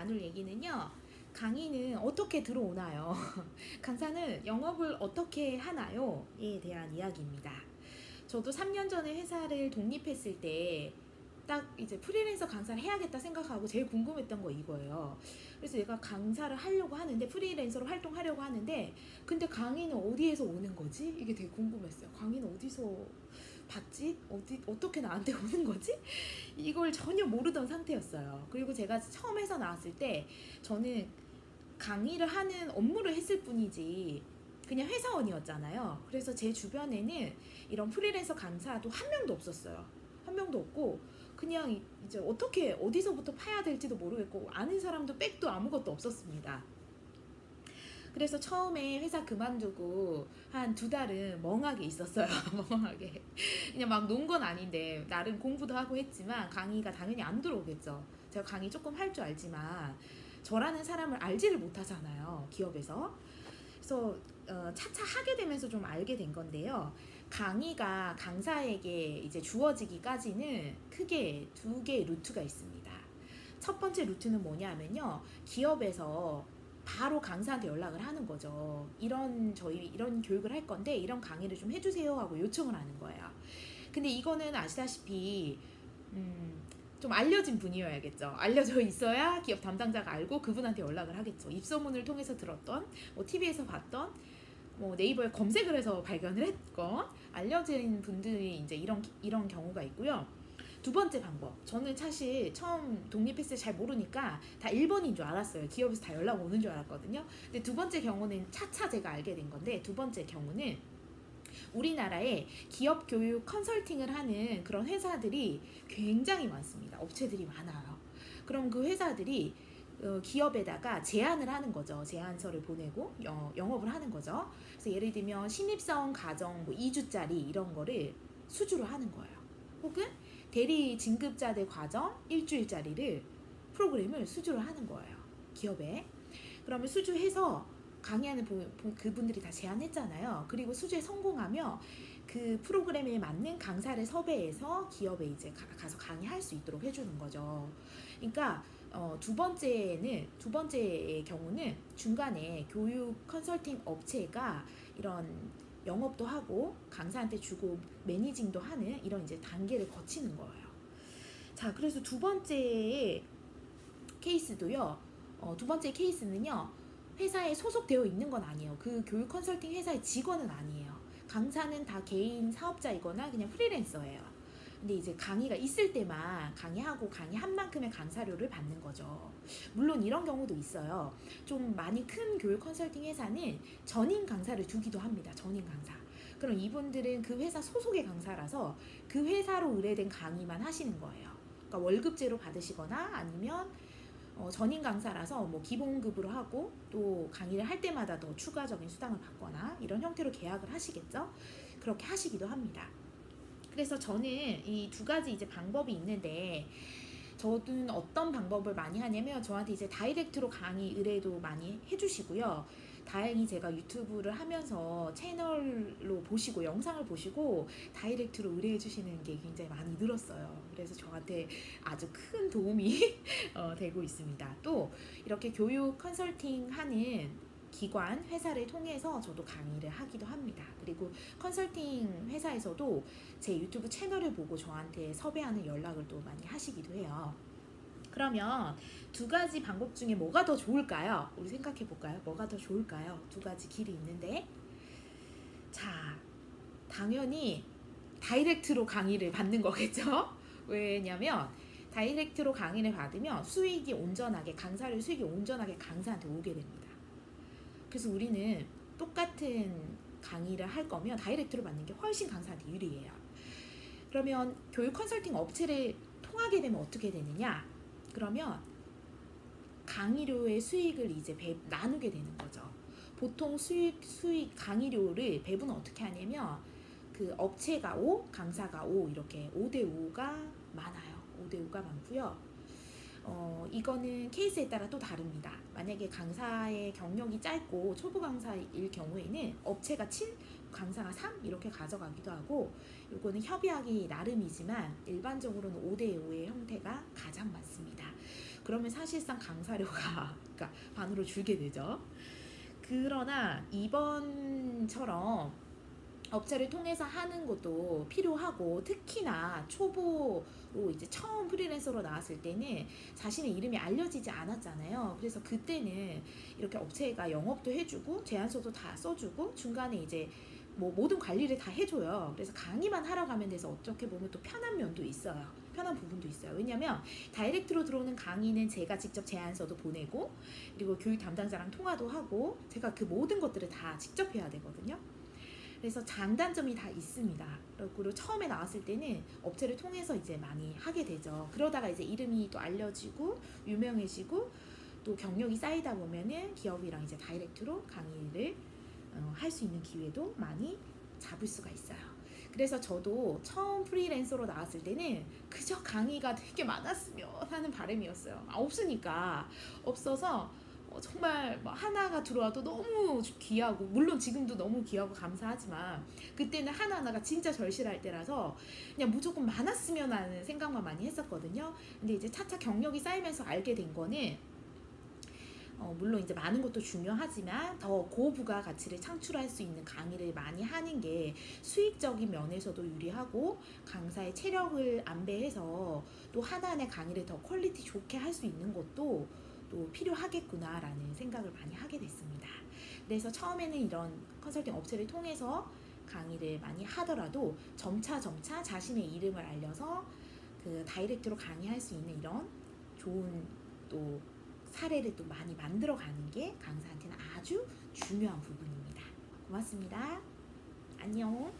나눌 얘기는요. 강의는 어떻게 들어오나요? 강사는 영업을 어떻게 하나요?에 대한 이야기입니다. 저도 3년 전에 회사를 독립했을 때 딱 이제 프리랜서 강사를 해야겠다 생각하고 제일 궁금했던 거 이거예요. 그래서 내가 강사를 하려고 하는데 프리랜서로 활동하려고 하는데 근데 강의는 어디에서 오는 거지? 이게 되게 궁금했어요. 강의는 어디서 받지? 어디 어떻게 나한테 오는 거지? 이걸 전혀 모르던 상태였어요. 그리고 제가 처음 회사 나왔을 때 저는 강의를 하는 업무를 했을 뿐이지 그냥 회사원이었잖아요. 그래서 제 주변에는 이런 프리랜서 강사도 한 명도 없었어요. 한 명도 없고 그냥 이- 이제 어떻게 어디서부터 파야 될지도 모르겠고 아는 사람도 백도 아무것도 없었습니다. 그래서 처음에 회사 그만두고 한 두 달은 멍하게 있었어요. 멍하게. 그냥 막 논 건 아닌데 나름 공부도 하고 했지만 강의가 당연히 안 들어오겠죠. 제가 강의 조금 할 줄 알지만 저라는 사람을 알지를 못하잖아요. 기업에서. 그래서 어, 차차 하게 되면서 좀 알게 된 건데요. 강의가 강사에게 이제 주어지기까지는 크게 두 개의 루트가 있습니다. 첫 번째 루트는 뭐냐면요. 기업에서 바로 강사한테 연락을 하는 거죠. 이런 저희 이런 교육을 할 건데 이런 강의를 좀 해주세요 하고 요청을 하는 거예요. 근데 이거는 아시다시피 음, 좀 알려진 분이어야겠죠. 알려져 있어야 기업 담당자가 알고 그분한테 연락을 하겠죠. 입소문을 통해서 들었던, 뭐 TV에서 봤던, 뭐 네이버에 검색을 해서 발견을 했건 알려진 분들이 이제 이런 이런 경우가 있고요. 두 번째 방법. 저는 사실 처음 독립했을 때 잘 모르니까 다 1번인 줄 알았어요. 기업에서 다 연락 오는 줄 알았거든요. 근데 두 번째 경우는 차차 제가 알게 된 건데 두 번째 경우는 우리나라에 기업 교육 컨설팅을 하는 그런 회사들이 굉장히 많습니다. 업체들이 많아요. 그럼 그 회사들이 어, 기업에다가 제안을 하는 거죠. 제안서를 보내고 어, 영업을 하는 거죠. 그래서 예를 들면 신입사원 가정 뭐 2주짜리 이런 거를 수주를 하는 거예요. 혹은 대리 진급자대 과정 일주일짜리를 프로그램을 수주를 하는 거예요. 기업에. 그러면 수주해서 강의하는 그분들이 다 제안했잖아요. 그리고 수주에 성공하며 그 프로그램에 맞는 강사를 섭외해서 기업에 이제 가, 가서 강의할 수 있도록 해주는 거죠. 그러니까 어, 두 번째는 두 번째의 경우는 중간에 교육 컨설팅 업체가 이런 영업도 하고 강사한테 주고 매니징도 하는 이런 이제 단계를 거치는 거예요. 자, 그래서 두 번째 케이스도요. 어, 두 번째 케이스는요. 회사에 소속되어 있는 건 아니에요. 그 교육 컨설팅 회사의 직원은 아니에요. 강사는 다 개인 사업자이거나 그냥 프리랜서예요. 근데 이제 강의가 있을 때만 강의하고 강의한 만큼의 강사료를 받는 거죠. 물론 이런 경우도 있어요. 좀 많이 큰 교육 컨설팅 회사는 전임 강사를 두기도 합니다. 전임 강사. 그럼 이분들은 그 회사 소속의 강사라서 그 회사로 의뢰된 강의만 하시는 거예요. 그러니까 월급제로 받으시거나 아니면 어, 전임 강사라서 뭐 기본급으로 하고 또 강의를 할 때마다 더 추가적인 수당을 받거나 이런 형태로 계약을 하시겠죠. 그렇게 하시기도 합니다. 그래서 저는 이 두 가지 이제 방법이 있는데 저는 어떤 방법을 많이 하냐면 저한테 이제 다이렉트로 강의 의뢰도 많이 해주시고요. 다행히 제가 유튜브를 하면서 채널로 보시고 영상을 보시고 다이렉트로 의뢰해 주시는 게 굉장히 많이 늘었어요. 그래서 저한테 아주 큰 도움이 어, 되고 있습니다. 또 이렇게 교육 컨설팅 하는 기관, 회사를 통해서 저도 강의를 하기도 합니다. 그리고 컨설팅 회사에서도 제 유튜브 채널을 보고 저한테 섭외하는 연락을 또 많이 하시기도 해요. 그러면 두 가지 방법 중에 뭐가 더 좋을까요? 우리 생각해 볼까요? 뭐가 더 좋을까요? 두 가지 길이 있는데. 자, 당연히 다이렉트로 강의를 받는 거겠죠? 왜냐면 다이렉트로 강의를 받으면 수익이 온전하게 강사를 수익이 온전하게 강사한테 오게 됩니다. 그래서 우리는 똑같은 강의를 할 거면 다이렉트로 받는 게 훨씬 강사한테 유리해요. 그러면 교육 컨설팅 업체를 통하게 되면 어떻게 되느냐? 그러면 강의료의 수익을 이제 배, 나누게 되는 거죠. 보통 수익 수익 강의료를 배분은 어떻게 하냐면 그 업체가 5, 강사가 5 이렇게 5대 5가 많아요. 5대 5가 많고요. 어, 이거는 케이스에 따라 또 다릅니다. 만약에 강사의 경력이 짧고 초보 강사일 경우에는 업체가 7, 강사가 3 이렇게 가져가기도 하고 이거는 협의하기 나름이지만 일반적으로는 5대 5의 형태가 가장 많습니다. 그러면 사실상 강사료가 그러니까 반으로 줄게 되죠. 그러나 이번처럼 업체를 통해서 하는 것도 필요하고 특히나 초보로 이제 처음 프리랜서로 나왔을 때는 자신의 이름이 알려지지 않았잖아요. 그래서 그때는 이렇게 업체가 영업도 해주고 제안서도 다 써주고 중간에 이제 뭐 모든 관리를 다 해줘요. 그래서 강의만 하러 가면 돼서 어떻게 보면 또 편한 면도 있어요. 편한 부분도 있어요. 왜냐면 다이렉트로 들어오는 강의는 제가 직접 제안서도 보내고 그리고 교육 담당자랑 통화도 하고 제가 그 모든 것들을 다 직접 해야 되거든요. 그래서 장단점이 다 있습니다. 그리고 처음에 나왔을 때는 업체를 통해서 이제 많이 하게 되죠. 그러다가 이제 이름이 또 알려지고 유명해지고 또 경력이 쌓이다 보면은 기업이랑 이제 다이렉트로 강의를 어, 할수 있는 기회도 많이 잡을 수가 있어요. 그래서 저도 처음 프리랜서로 나왔을 때는 그저 강의가 되게 많았으면 하는 바람이었어요. 아, 없으니까 없어서 어, 정말 뭐 하나가 들어와도 너무 귀하고 물론 지금도 너무 귀하고 감사하지만 그때는 하나하나가 진짜 절실할 때라서 그냥 무조건 많았으면 하는 생각만 많이 했었거든요. 근데 이제 차차 경력이 쌓이면서 알게 된 거는 어, 물론 이제 많은 것도 중요하지만 더 고부가 가치를 창출할 수 있는 강의를 많이 하는 게 수익적인 면에서도 유리하고 강사의 체력을 안배해서 또 하나하나 강의를 더 퀄리티 좋게 할 수 있는 것도 또 필요하겠구나라는 생각을 많이 하게 됐습니다. 그래서 처음에는 이런 컨설팅 업체를 통해서 강의를 많이 하더라도 점차 점차 자신의 이름을 알려서 그 다이렉트로 강의할 수 있는 이런 좋은 또 사례를 또 많이 만들어 가는 게 강사한테는 아주 중요한 부분입니다. 고맙습니다. 안녕.